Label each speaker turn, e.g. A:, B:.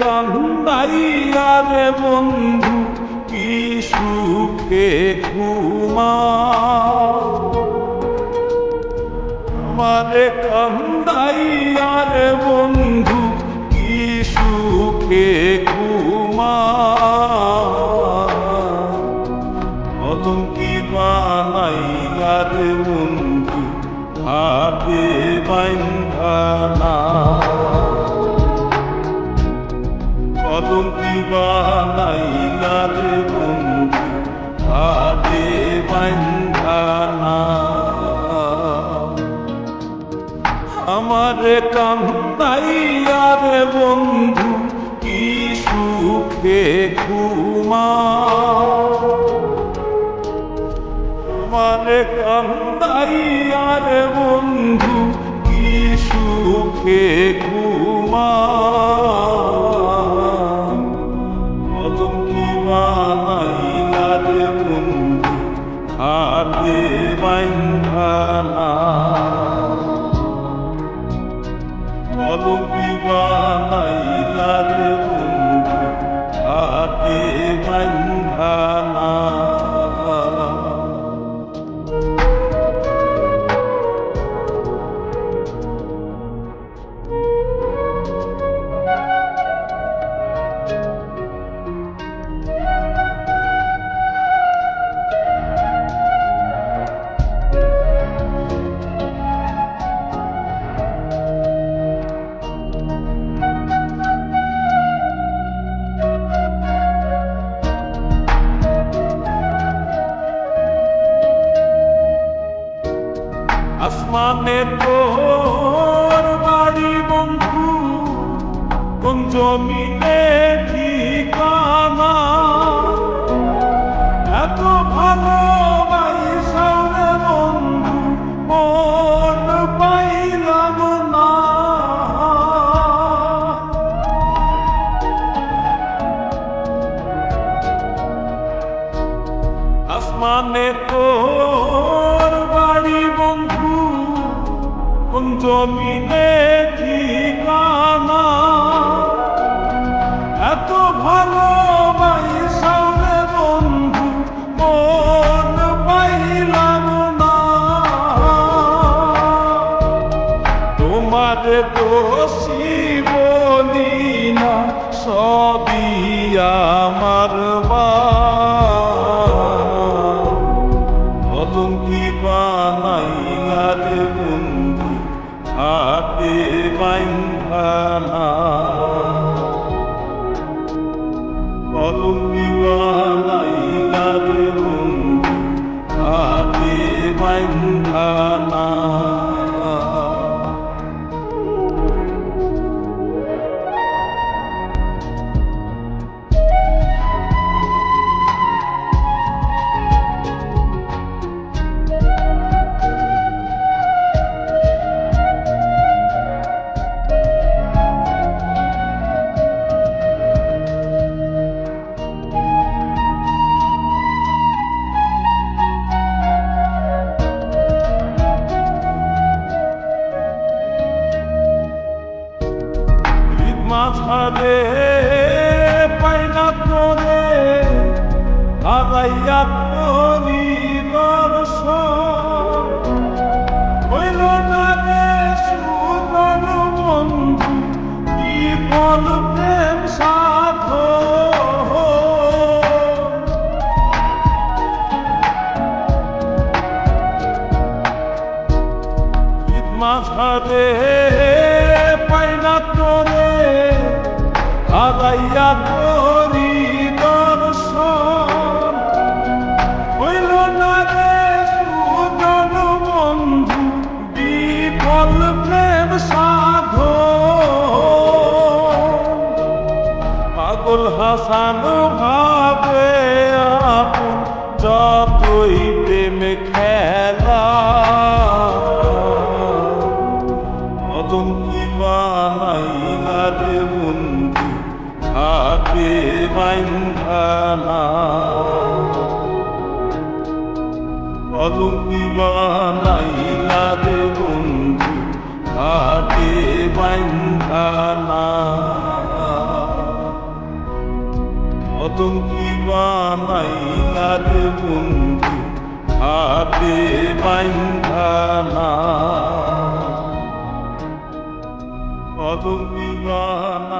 A: কান্দাইয়া রে বন্ধু, কি সুখে ঘুমা আমারে কান্দাইয়া রে বন্ধু, কি সুখে ঘুমা অদঙ্কি বানাইয়া রে বন্ধু বাইন্ধানা কদমটি আমার কান্দাইয়া রে বন্ধু কি সুখে ঘুমা। আমার কান্দাইয়া রে বন্ধু কি সুখে ঘুমা। আসমানে তোর বাড়ি বন্ধু কোন জমিনে ঠিকানা? এত ভালো মন আসমানে জমিনে ঠিকানা এত ভালো মাঝারে পাইনা তোরে হারাইয়া তোরি দর্শন। হইল না রে সুদর বন্ধু কি বল প্রেম সাধ মাঝারে হারাইয়া তোরি দর্শন হইল না রে সুজন বন্ধু বিফল প্রেম সাধ পাগল হাসান بيننا অদুবিবানাইলাতে বন্ধু ঘাটে বান্ধানা অদুবিবানাইলাতে বন্ধু ঘাটে বান্ধানা অদুবিবানাইলাতে